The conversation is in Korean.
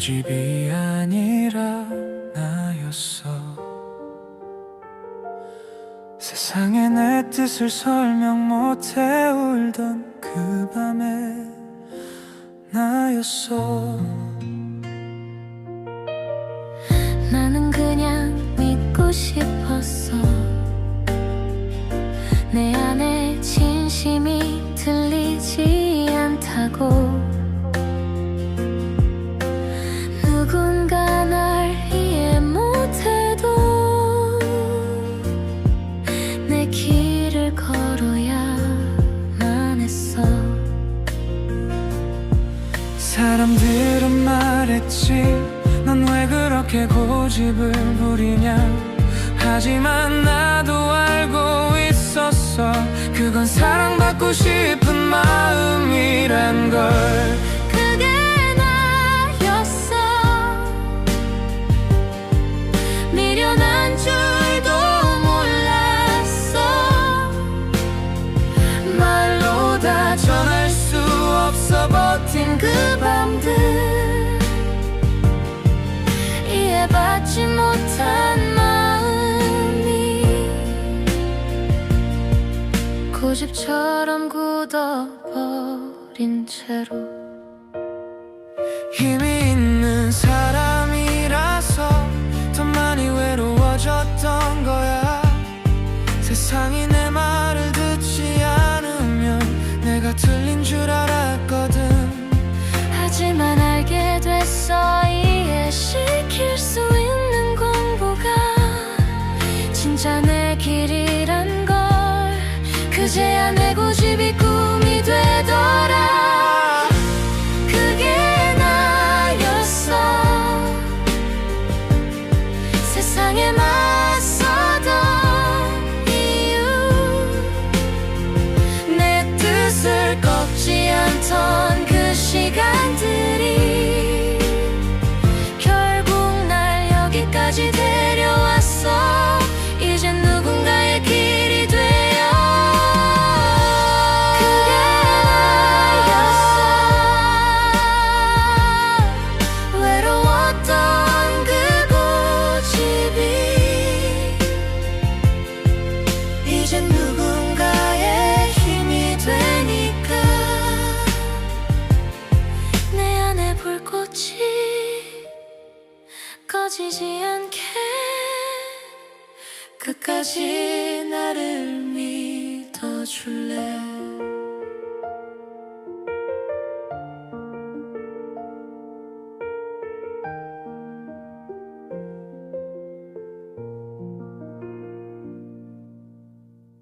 고집이 아니라 나였어. 세상에 내 뜻을 설명 못해 울던 그 밤에 나였어 진심이 들리지 않다고. 누군가 날 이해 못해도 내 길을 걸어야만 했어. 사람들은 말했지 넌 왜 그렇게 고집을 부리냐. 하지만 나 사랑받고 싶은 마음 고집처럼 굳어버린 채로 힘이 있는 사람이라서 더 많이 외로워졌던 거야. 세상이 내 그제야 내 고집이 꿈이 되더라. 그게 나였어. 세상에 맞서던 이유. 내 뜻을 꺾지 않던 꺼지지 않게 끝까지 나를 믿어줄래